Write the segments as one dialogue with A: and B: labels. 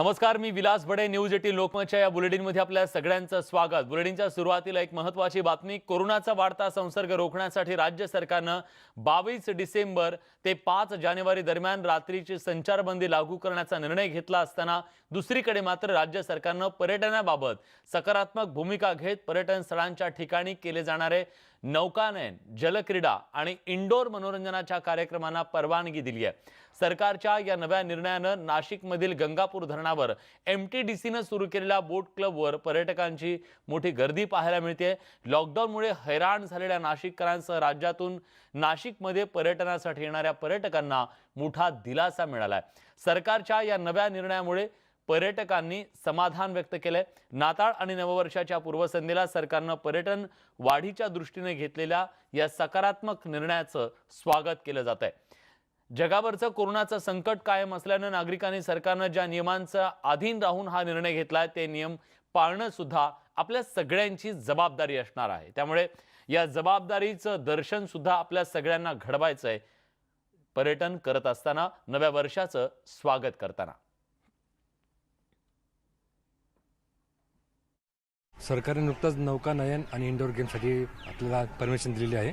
A: नमस्कार मी Vilas Bade news eighteen लोकमतच्या या बुलेटिनमध्ये आपल्या सगळ्यांचं स्वागत. बुलेटिनच्या सुरुवातीला एक महत्त्वाची बातमी कोरोनाचा वाढता संसर्ग रोखण्यासाठी राज्य सरकारनं बावीस डिसेंबर ते पाच जानेवारी दरम्यान रात्रीची संचारबंदी लागू करण्याचा निर्णय घेतला असताना दुसरीकडे मात्र राज्य सरकारनं पर्यटनाबाबत सकारात्मक भूमिका घेत पर्यटन स्थळांच्या ठिकाणी केले जाणारे नौकानयन जलक्रीडा आणि इंडोर मनोरंजनाच्या कार्यक्रमांना परवानगी दिली आहे सरकारच्या या नव्या निर्णयानं नाशिकमधील गंगापूर धरणावर एम टी डी सीनं सुरू केलेल्या बोट क्लबवर पर्यटकांची मोठी गर्दी पाहायला मिळते लॉकडाऊनमुळे हैराण झालेल्या नाशिककरांसह राज्यातून नाशिकमध्ये पर्यटनासाठी येणाऱ्या पर्यटकांना मोठा दिलासा मिळाला आहे सरकारच्या या नव्या निर्णयामुळे पर्यटकांनी समाधान व्यक्त केलंय. नाताळ आणि नववर्षाच्या पूर्वसंध्येला सरकारनं पर्यटन वाढीच्या दृष्टीने घेतलेल्या या सकारात्मक निर्णयाचं स्वागत केलं जात आहे जगावरचं कोरोनाचं संकट कायम असल्यानं नागरिकांनी सरकारनं ज्या नियमांचा अधीन राहून हा निर्णय घेतलाय ते नियम पाळणं सुद्धा आपल्या सगळ्यांची जबाबदारी असणार आहे. त्यामुळे या जबाबदारीचं दर्शन सुद्धा आपल्या सगळ्यांना घडवायचं आहे पर्यटन करत असताना नव्या वर्षाचं स्वागत करताना.
B: सरकारने नुकताच नौकानयन आणि इंडोर गेमसाठी आपल्याला परमिशन दिलेली आहे.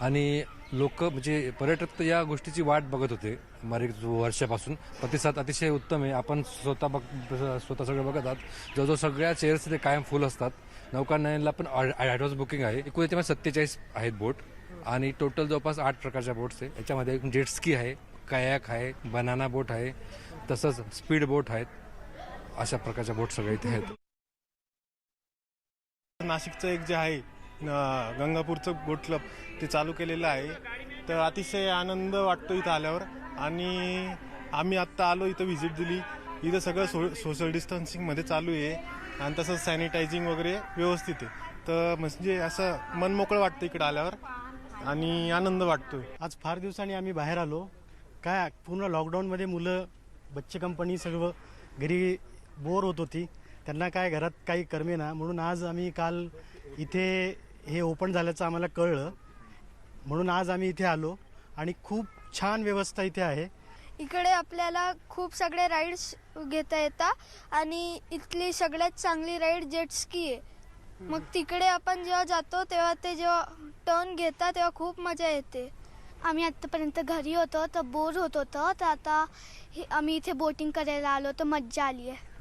B: आणि लोक म्हणजे पर्यटक तर या गोष्टीची वाट बघत होते बरेच वर्षापासून. प्रतिसाद अतिशय उत्तम आहे. आपण स्वतः बघ स्वतः सगळं बघत आहात. जवळजवळ सगळ्या चेअर्स ते कायम फुल असतात. नौकानयनला पण ॲडव्हान्स बुकिंग आहे. एकूण याच्यामध्ये सत्तेचाळीस आहेत बोट आणि टोटल जवळपास आठ प्रकारच्या बोट्स आहे. याच्यामध्ये जेट स्की आहे कयाक आहे बनाना बोट आहे तसंच स्पीड बोट आहेत. अशा प्रकारच्या बोट सगळ्या इथे आहेत.
C: नाशिकचं एक जे आहे गंगापूरचं बोट क्लब ते चालू केलेलं आहे. तर अतिशय आनंद वाटतो इथं आल्यावर. आणि आम्ही आत्ता आलो इथं व्हिजिट दिली. इथं सगळं सो सोशल डिस्टन्सिंगमध्ये चालू आहे. आणि तसंच सॅनिटायझिंग वगैरे व्यवस्थित आहे. तर म्हणजे असं मन मोकळं वाटतं इकडं आल्यावर. आणि आनंद वाटतो
D: आज फार दिवसांनी आम्ही बाहेर आलो. काय पूर्ण लॉकडाऊनमध्ये मुलं बच्चे कंपनी सर्व घरी बोर होत होती. त्यांना काय घरात काही करमे ना म्हणून आज आम्ही काल इथे हे ओपन झाल्याचं आम्हाला कळलं. म्हणून आज आम्ही इथे आलो आणि खूप छान व्यवस्था इथे आहे.
E: इकडे आपल्याला खूप सगळे राईड्स घेता येतात आणि इथली सगळ्यात चांगली राईड जेट स्की आहे. मग तिकडे आपण जेव्हा जातो तेव्हा ते जेव्हा टर्न घेतात तेव्हा खूप मजा येते. आम्ही आत्तापर्यंत घरी होतो तर बोर होत होतं. तर आता हे- आम्ही इथे बोटिंग करायला आलो तर मज्जा आली आहे.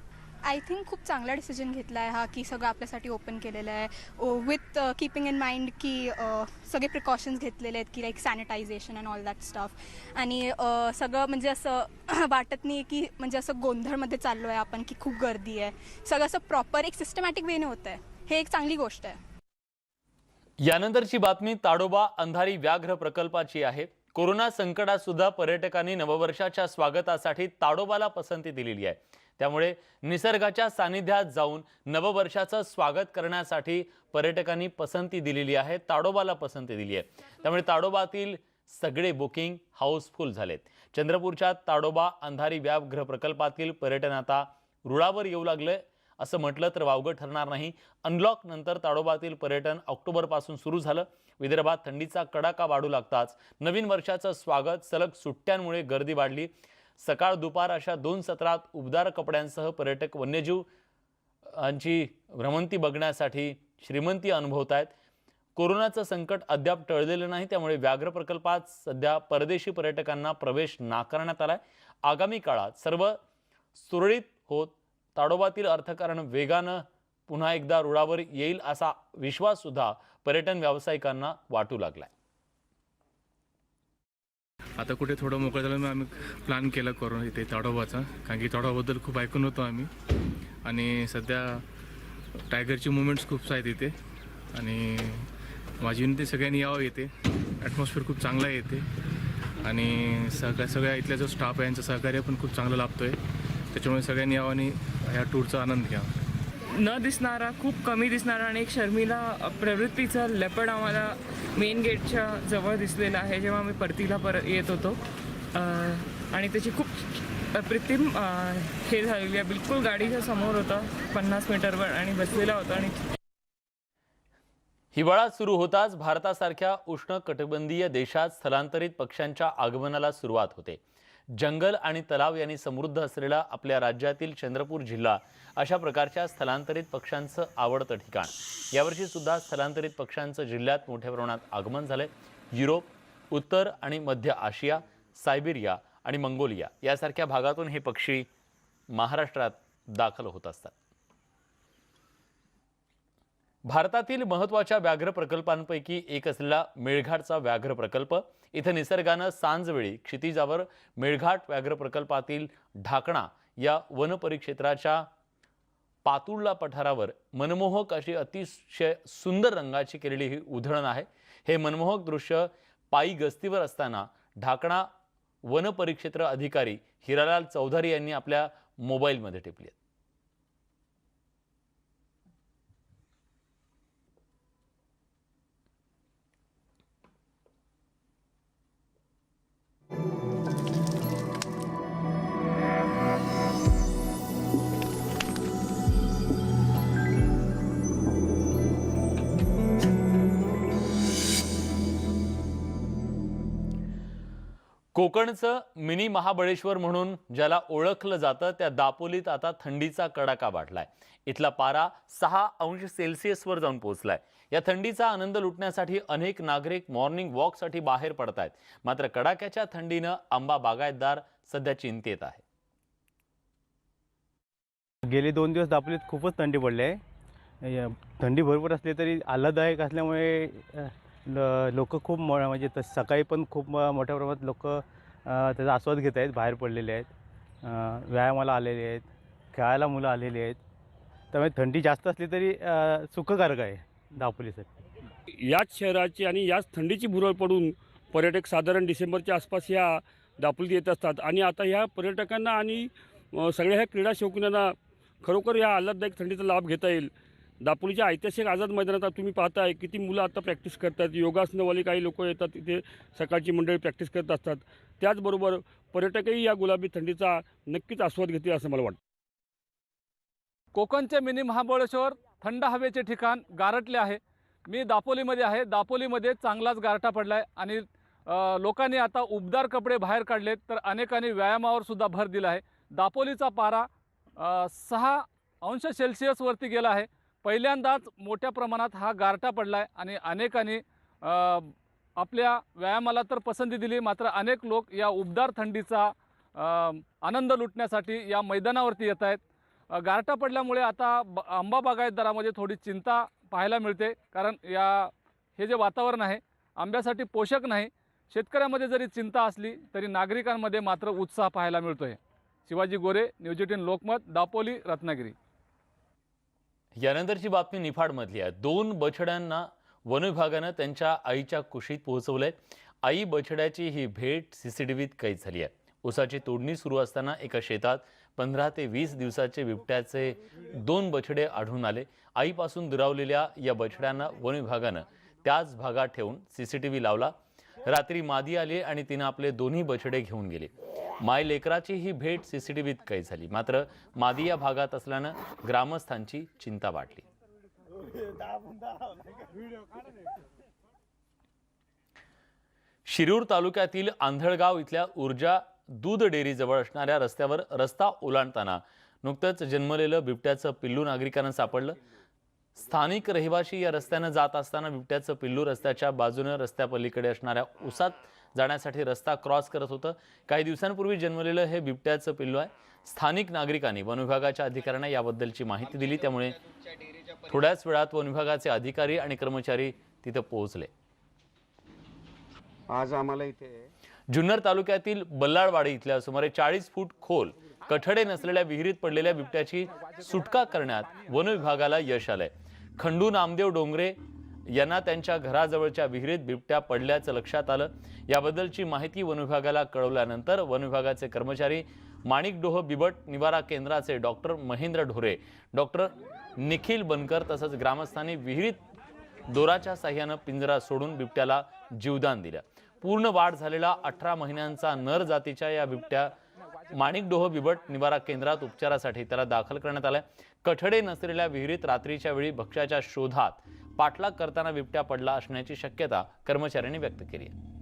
F: आय थिंक खूप चांगला डिसिजन घेतला आहे हा की सगळं आपल्यासाठी ओपन केलेलं आहे. विथ किपिंग इन माइंड की सगळे प्रिकॉशन्स घेतलेले आहेत की like sanitization and all that stuff आणि सगळं म्हणजे असं वाटत नाही की म्हणजे असं गोंधळमध्ये चाललो आहे आपण की खूप गर्दी आहे. सगळं असं प्रॉपर एक सिस्टमॅटिक वेने होतं आहे हे एक चांगली गोष्ट आहे.
A: यानंतरची बातमी ताडोबा अंधारी व्याघ्र प्रकल्पाची आहे. कोरोना संकटात सुद्धा पर्यटकांनी नववर्षाच्या स्वागतासाठी ताडोबाला पसंती दिलेली आहे. त्यामुळे निसर्गाच्या सानिध्यात जाऊन नववर्षाचं स्वागत करण्यासाठी पर्यटकांनी पसंती दिलेली आहे ताडोबाला पसंती दिली आहे. त्यामुळे ताडोबातील सगळे बुकिंग हाऊसफुल झालेत. चंद्रपूरच्या ताडोबा अंधारी व्यापगृह प्रकल्पातील पर्यटन आता रुळावर येऊ लागलं असं म्हटलं तर वावगं ठरणार नाही. अनलॉक नंतर ताडोबातील पर्यटन ऑक्टोबरपासून सुरू झालं. विदर्भात थंडीचा कडाका वाढू लागताच नवीन वर्षाचं स्वागत सलग सुट्ट्यांमुळे गर्दी वाढली. सकाळ दुपार अशा दोन सत्रात उबदार कपड्यांसह पर्यटक वन्यजीव यांची भ्रमंती बघण्यासाठी श्रीमंती अनुभवत आहेत. कोरोनाचं संकट अद्याप टळलेलं नाही त्यामुळे व्याघ्र प्रकल्पात सध्या परदेशी पर्यटकांना प्रवेश नाकारण्यात आलाय. आगामी काळात सर्व सुरळीत होत ताडोबातील अर्थकारण वेगानं पुन्हा एकदा रुळावर येईल असा विश्वाससुद्धा पर्यटन व्यावसायिकांना वाटू लागलाय.
G: आता कुठे थोडं मोकळं झालं मग आम्ही प्लॅन केला करून इथे ताडोबाचा कारण की ताडोबाबद्दल खूप ऐकून होतो आम्ही. आणि सध्या टायगरची मुवमेंट्स खूप आहेत इथे. आणि माझी विनंती सगळ्यांनी यावं येते ॲटमॉस्फिअर खूप चांगला आहे इथे. आणि सगळ्या सगळ्या इथल्या जो स्टाफ आहे यांचं सहकार्य पण खूप चांगलं लाभतो आहे त्याच्यामुळे सगळ्यांनी यावं आणि ह्या टूरचा आनंद घ्यावा.
H: न दिसणारा खूप कमी दिसणारा आणि एक शर्मिला प्रवृत्तीचा लेपड आम्हाला मेन गेटच्या जवळ दिसलेला आहे जेव्हा आम्ही परतीला पर येत होतो. आणि त्याची खूप अप्रतिम हे झालेली आहे. बिलकुल गाडीच्या समोर होता पन्नास मीटरवर आणि बसलेला होता आणि
A: हिवाळा सुरू होताच भारतासारख्या उष्ण कटिबंधीय देशात स्थलांतरित पक्ष्यांच्या आगमनाला सुरुवात होते. जंगल आणि तलाव यांनी समृद्ध असलेला आपल्या राज्यातील चंद्रपूर जिल्हा अशा प्रकारच्या स्थलांतरित पक्ष्यांचं आवडतं ठिकाण. यावर्षी सुद्धा स्थलांतरित पक्ष्यांचं जिल्ह्यात मोठ्या प्रमाणात आगमन झालंय. युरोप उत्तर आणि मध्य आशिया सायबेरिया आणि मंगोलिया यासारख्या भागातून हे पक्षी महाराष्ट्रात दाखल होत असतात. भारतातील महत्त्वाच्या व्याघ्र प्रकल्पांपैकी एक असलेला मेळघाटचा व्याघ्र प्रकल्प इथं निसर्गानं सांजवेळी क्षितिजावर मेळघाट व्याघ्र प्रकल्पातील ढाकणा या वनपरिक्षेत्राच्या पातुर्ला पठारावर मनमोहक अशी अतिशय सुंदर रंगाची केलेली ही उधळण आहे हे मनमोहक दृश्य पायी गस्तीवर असताना ढाकणा वनपरिक्षेत्र अधिकारी हिरालाल चौधरी यांनी आपल्या मोबाईलमध्ये टिपली आहेत. कोकणचं मिनी महाबळेश्वर म्हणून ज्याला ओळखलं जातं त्या दापोलीत आता थंडीचा कडाका वाढलाय. इथला पारा सहा अंश सेल्सिअसवर जाऊन पोहोचलाय. या थंडीचा आनंद लुटण्यासाठी अनेक नागरिक मॉर्निंग वॉकसाठी बाहेर पडत आहेत मात्र कडाक्याच्या थंडीनं आंबा बागायतदार सध्या चिंतेत आहे.
I: गेले दोन दिवस दापोलीत खूपच थंडी पडली आहे. थंडी भरपूर असली तरी आल्हाददायक असल्यामुळे ल लोक खूप मो म्हणजे तस सकाळी पण खूप म- मोठ्या प्रमाणात लोक त्याचा आस्वाद घेत आहेत बाहेर पडलेले आहेत. व्यायामाला आलेले आहेत खेळायला मुलं आलेली आहेत. त्यामुळे थंडी जास्त असली तरी सुखकारक आहे दापोलीसाठी
J: याच शहराची आणि याच थंडीची भुरळ पडून पर्यटक साधारण डिसेंबरच्या आसपास ह्या दापोलीत येत असतात. आणि आता ह्या पर्यटकांना आणि सगळ्या ह्या क्रीडा शौकीनांना खरोखर या आल्हाददायक थंडीचा लाभ घेता येईल. दापोलीच्या ऐतिहासिक आझाद मैदानात तुम्ही पाहताय किती मुलं आता प्रॅक्टिस करतात. योगासनवाले काही लोक येतात तिथे सकाळची मंडळी प्रॅक्टिस करत असतात. त्याचबरोबर पर्यटकही या गुलाबी थंडीचा नक्कीच आस्वाद घेतील असं मला वाटतं.
K: कोकणचे मिनी महाबळेश्वर थंड हवेचे ठिकाण गारटले आहे. मी दापोलीमध्ये आहे. दापोलीमध्ये चांगलाच गारठा पडला आहे आणि लोकांनी आता उबदार कपडे बाहेर काढलेत तर अनेकांनी व्यायामावर सुद्धा भर दिला आहे. दापोलीचा पारा सहा अंश सेल्सिअसवरती गेला आहे. पहिल्यांदाच मोठ्या प्रमाणात हा गारठा पडला आहे आणि अनेकांनी आपल्या व्यायामाला तर पसंती दिली मात्र अनेक लोक या उबदार थंडीचा आनंद लुटण्यासाठी या मैदानावरती येत आहेत. गारठा पडल्यामुळे आता ब आंबा बागायतदारामध्ये थोडी चिंता पाहायला मिळते कारण या हे जे वातावरण आहे आंब्यासाठी पोषक नाही. शेतकऱ्यामध्ये जरी चिंता असली तरी नागरिकांमध्ये मात्र उत्साह पाहायला मिळतो आहे शिवाजी गोरे न्यूज एटीन लोकमत दापोली रत्नागिरी.
A: यानंतरची बातमी निफाडमधली आहे. दोन बछड्यांना वनविभागानं त्यांच्या आईच्या कुशीत पोहोचवलंय. आई बछड्याची ही भेट सी सी टी व्हीत कैद झाली आहे. उसाची तोडणी सुरू असताना एका शेतात पंधरा ते वीस दिवसाचे बिबट्याचे दोन बछडे आढळून आले. आईपासून दुरावलेल्या या बछड्यांना वनविभागानं त्याच भागात ठेवून सी सी टी व्ही लावला. रात्री मादी आली आणि तिनं आपले दोन्ही बछडे घेऊन गेले. माय लेकराची ही भेट सीसीटीव्हीत कैद झाली. मात्र मादी या भागात असल्यानं ग्रामस्थांची चिंता वाढली शिरूर तालुक्यातील आंधळगाव इथल्या ऊर्जा दूध डेअरीजवळ असणाऱ्या रस्त्यावर रस्ता ओलांडताना नुकतंच जन्मलेलं बिबट्याचं पिल्लू नागरिकांना सापडलं. स्थानिक रहिवाशी या रस्त्यानं जात असताना बिबट्याचं पिल्लू रस्त्याच्या बाजूनं रस्त्यापलीकडे असणाऱ्या उसात जाण्यासाठी रस्ता क्रॉस करत होतं. काही दिवसांपूर्वी जन्मलेलं हे बिबट्याचं पिल्लू आहे. स्थानिक नागरिकांनी वन विभागाच्या अधिकाऱ्यांना याबद्दलची माहिती दिली. त्यामुळे थोड्याच वेळात वन विभागाचे अधिकारी आणि कर्मचारी तिथं पोहोचले.
L: आज आम्हाला इथे
A: जुन्नर तालुक्यातील बल्लाळवाडी इथल्या सुमारे चाळीस फूट खोल कठडे नसलेल्या विहिरीत पडलेल्या बिबट्याची सुटका करण्यात वन विभागाला यश आलंय. खंडू नामदेव डोंगरे यांना त्यांच्या घराजवळच्या विहिरीत बिबट्या पडल्याचं लक्षात आलं. याबद्दलची माहिती वन विभागाला कळवल्यानंतर वन विभागाचे कर्मचारी माणिकडोह बिबट निवारा केंद्राचे डॉक्टर महेंद्र ढोरे डॉक्टर निखिल बनकर तसंच ग्रामस्थांनी विहिरीत दोराच्या साह्यानं पिंजरा सोडून बिबट्याला जीवदान दिलं. पूर्ण वाढ झालेला अठरा महिन्यांचा नर जातीच्या या बिबट्या माणिकडोह बिबट निवारा केंद्रात उपचारासाठी त्याला दाखल करण्यात आलाय. कठडे नसलेल्या विहिरीत रात्रीच्या वेळी भक्ष्याच्या शोधात पाठलाग करताना बिबट्या पडला असण्याची शक्यता कर्मचाऱ्यांनी व्यक्त केली आहे.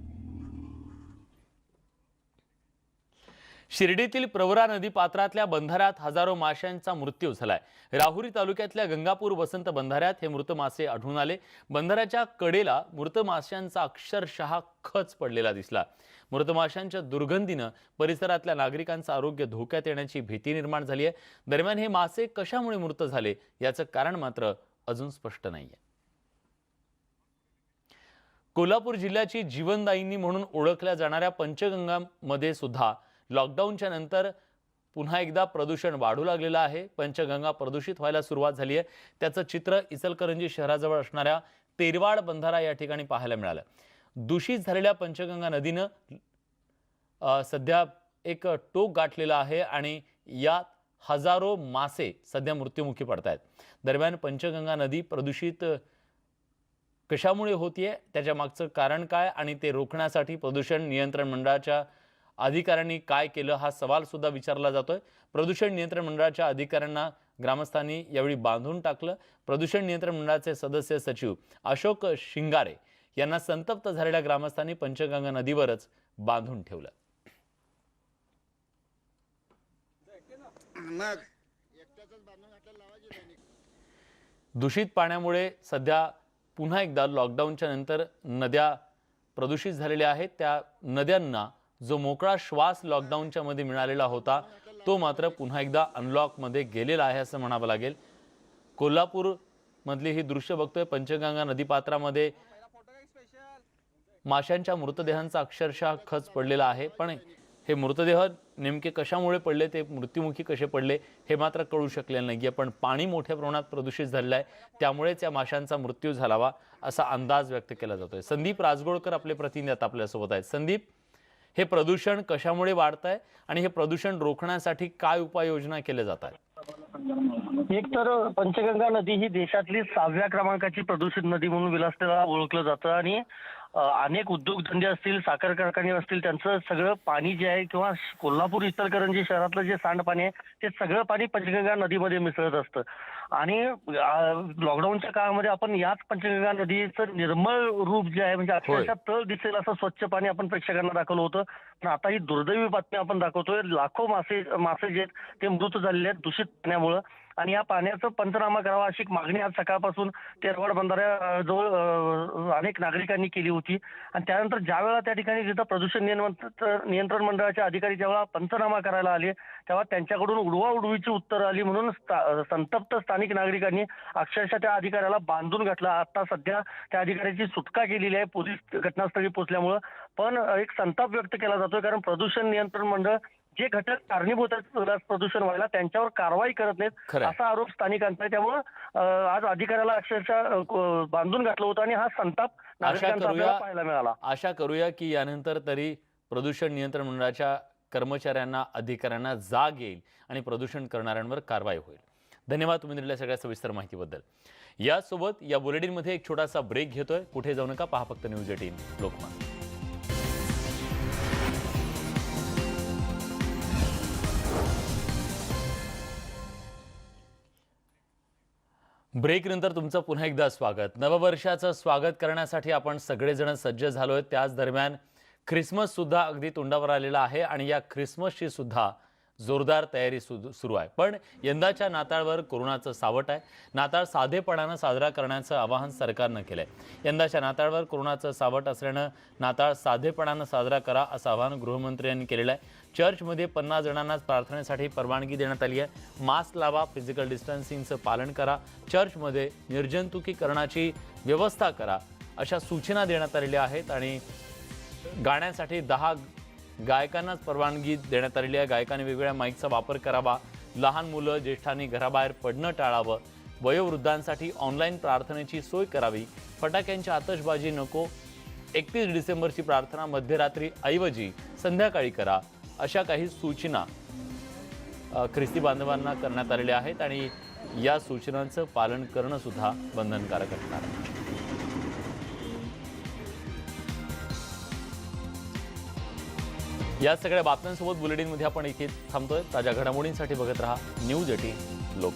A: शिर्डीतील प्रवरा नदी पात्रातल्या बंधाऱ्यात हजारो माशांचा मृत्यू झालाय. राहुरी तालुक्यातल्या गंगापूर वसंत बंधाऱ्यात हे मृत मासे आढळून आले. बंधाऱ्याच्या कडेला मृत माशांचा अक्षरशः खच पडलेला दिसला. मृत माशांच्या दुर्गंधीनं परिसरातल्या नागरिकांचं आरोग्य धोक्यात येण्याची भीती निर्माण झाली आहे. दरम्यान हे मासे कशामुळे मृत झाले याचं कारण मात्र अजून स्पष्ट नाहीये. कोल्हापूर जिल्ह्याची जीवनदायिनी म्हणून ओळखल्या जाणाऱ्या पंचगंगामध्ये सुद्धा लॉकडाऊनच्या नंतर पुन्हा एकदा प्रदूषण वाढू लागलेलं आहे. पंचगंगा प्रदूषित व्हायला सुरुवात झाली आहे. त्याचं चित्र इचलकरंजी शहराजवळ असणाऱ्या तेरवाड बंधारा या ठिकाणी पाहायला मिळालं. दूषित झालेल्या पंचगंगा नदीनं सध्या एक टोक गाठलेलं आहे आणि यात हजारो मासे सध्या मृत्युमुखी पडत आहेत दरम्यान पंचगंगा नदी प्रदूषित कशामुळे होतीये? त्याच्या मागचं कारण काय? आणि ते रोखण्यासाठी प्रदूषण नियंत्रण मंडळाच्या अधिकाऱ्यांनी काय केलं हा सवाल सुद्धा विचारला जातोय. प्रदूषण नियंत्रण मंडळाच्या अधिकाऱ्यांना ग्रामस्थांनी यावेळी बांधून टाकलं. प्रदूषण नियंत्रण मंडळाचे सदस्य सचिव अशोक शिंगारे यांना संतप्त झालेल्या ग्रामस्थांनी पंचगंगा नदीवरच बांधून ठेवलं. दूषित पाण्यामुळे सध्या पुन्हा एकदा लॉकडाऊनच्या नंतर नद्या प्रदूषित झालेल्या आहेत. त्या नद्यांना जो मोकळा श्वास लॉकडाऊनच्या मध्ये मिळालेला होता तो मात्र पुन्हा एकदा अनलॉकमध्ये गेलेला आहे असं म्हणावं लागेल. कोल्हापूर मधली ही दृश्य बघतोय. पंचगंगा नदीपात्रामध्ये माशांच्या मृतदेहांचा अक्षरशः खच पडलेला आहे. पण हे मृतदेह नेमके कशामुळे पडले ते मृत्युमुखी कसे पडले हे मात्र कळू शकलेलं नाहीये. पण पाणी मोठ्या प्रमाणात प्रदूषित झालेलं आहे. त्यामुळेच या माशांचा मृत्यू झालावा असा अंदाज व्यक्त केला जातोय. संदीप राजगोळकर आपले प्रतिनिधी आता आपल्यासोबत आहेत. संदीप हे प्रदूषण कशामुळे वाढत आहे आणि हे प्रदूषण रोखण्यासाठी काय उपाययोजना केल्या जात आहेत
L: एक तर पंचगंगा नदी ही देशातली सहाव्या क्रमांकाची प्रदूषित नदी म्हणून विलासतेला ओळखलं जातं आणि अनेक उद्योगधंदे असतील साखर कारखाने असतील त्यांचं सगळं पाणी जे आहे किंवा कोल्हापूर इचलकरंजी शहरातलं जे सांडपाणी आहे ते सगळं पाणी पंचगंगा नदीमध्ये मिसळत असतं. आणि लॉकडाऊनच्या काळामध्ये आपण याच पंचगंगा नदीचं निर्मळ रूप जे आहे म्हणजे अक्षरशः तळ दिसेल असं स्वच्छ पाणी आपण प्रेक्षकांना दाखवलं होतं. पण आता ही दुर्दैवी बातमी आपण दाखवतोय लाखो मासे मासे जे आहेत ते मृत झालेले आहेत दूषित पाण्यामुळं. आणि या पाण्याचं पंचनामा करावा अशी मागणी आज सकाळपासून तेरवाड बंधाऱ्या जवळ अनेक नागरिकांनी केली होती. आणि त्यानंतर ज्यावेळा त्या ठिकाणी जिथं प्रदूषण नियंत्रण नियंत्रण मंडळाचे अधिकारी जेव्हा पंचनामा करायला आले तेव्हा त्यांच्याकडून उडवा उडवीची उत्तरं आली म्हणून संतप्त स्थानिक नागरिकांनी अक्षरशः त्या अधिकाऱ्याला बांधून घातलं. आता सध्या त्या अधिकाऱ्याची सुटका केलेली आहे. पोलीस घटनास्थळी पोहोचल्यामुळं. पण एक संताप व्यक्त केला जातोय कारण प्रदूषण नियंत्रण मंडळ जे घटक कारणीभूत आहेत प्रदूषण व्हायला त्यांच्यावर कारवाई करत नाहीत. असा आरोप स्थानिकांचा आहे. त्यामुळं आज अधिकाऱ्याला अक्षरशः बांधून घातलं होतं आणि हा संताप नागरिकांचा पाहायला मिळाला.
A: आशा करूया की यानंतर तरी प्रदूषण नियंत्रण मंडळाच्या कर्मचाऱ्यांना अधिकाऱ्यांना जाग येईल आणि प्रदूषण करणाऱ्यांवर कारवाई होईल. धन्यवाद तुम्ही दिलेल्या सगळ्या सविस्तर माहितीबद्दल. यासोबत या बुलेटिनमध्ये एक छोटासा ब्रेक घेतोय. कुठे जाऊ नका पहा फक्त न्यूज एटीन लोकमत. ब्रेकनंतर तुमचं पुन्हा एकदा स्वागत. नववर्षाचं स्वागत करण्यासाठी आपण सगळेजण सज्ज झालो आहे त्याच दरम्यान ख्रिसमस सुद्धा अगदी तोंडावर आलेला आहे आणि या ख्रिसमसची सुद्धा जोरदार तयारी सुद- सुरू आहे. पण यंदाच्या नाताळवर कोरोनाचं सावट आहे. नाताळ साधेपणानं साजरा करण्याचं आवाहन सरकारनं केलं आहे यंदाच्या नाताळवर कोरोनाचं सावट असल्यानं नाताळ साधेपणानं साजरा करा असं आवाहन गृहमंत्र्यांनी केलेलं आहे. चर्चमध्ये पन्नास जणांनाच प्रार्थनेसाठी परवानगी देण्यात आली आहे. मास्क लावा फिजिकल डिस्टन्सिंगचं पालन करा. चर्चमध्ये निर्जंतुकीकरणाची व्यवस्था करा अशा सूचना देण्यात आलेल्या आहेत आणि गाण्यासाठी दहा गायकांनाच परवानगी देण्यात आलेली आहे. गायकांनी वेगवेगळ्या माईकचा वापर करावा. लहान मुलं ज्येष्ठांनी घराबाहेर पडणं टाळावं. वयोवृद्धांसाठी ऑनलाईन प्रार्थनेची सोय करावी. फटाक्यांची आतषबाजी नको. एकतीस डिसेंबरची प्रार्थना मध्यरात्री ऐवजी संध्याकाळी करा अशा काही सूचना ख्रिस्ती बांधवांना करण्यात आलेल्या आहेत आणि या सूचनांचं पालन करणंसुद्धा बंधनकारक असणार आहे. या सगळ्या बातम्यांसोबत बुलेटिनमध्ये आपण इथे थांबतोय. ताज्या घडामोडींसाठी बघत राहा न्यूज एटीन लोक.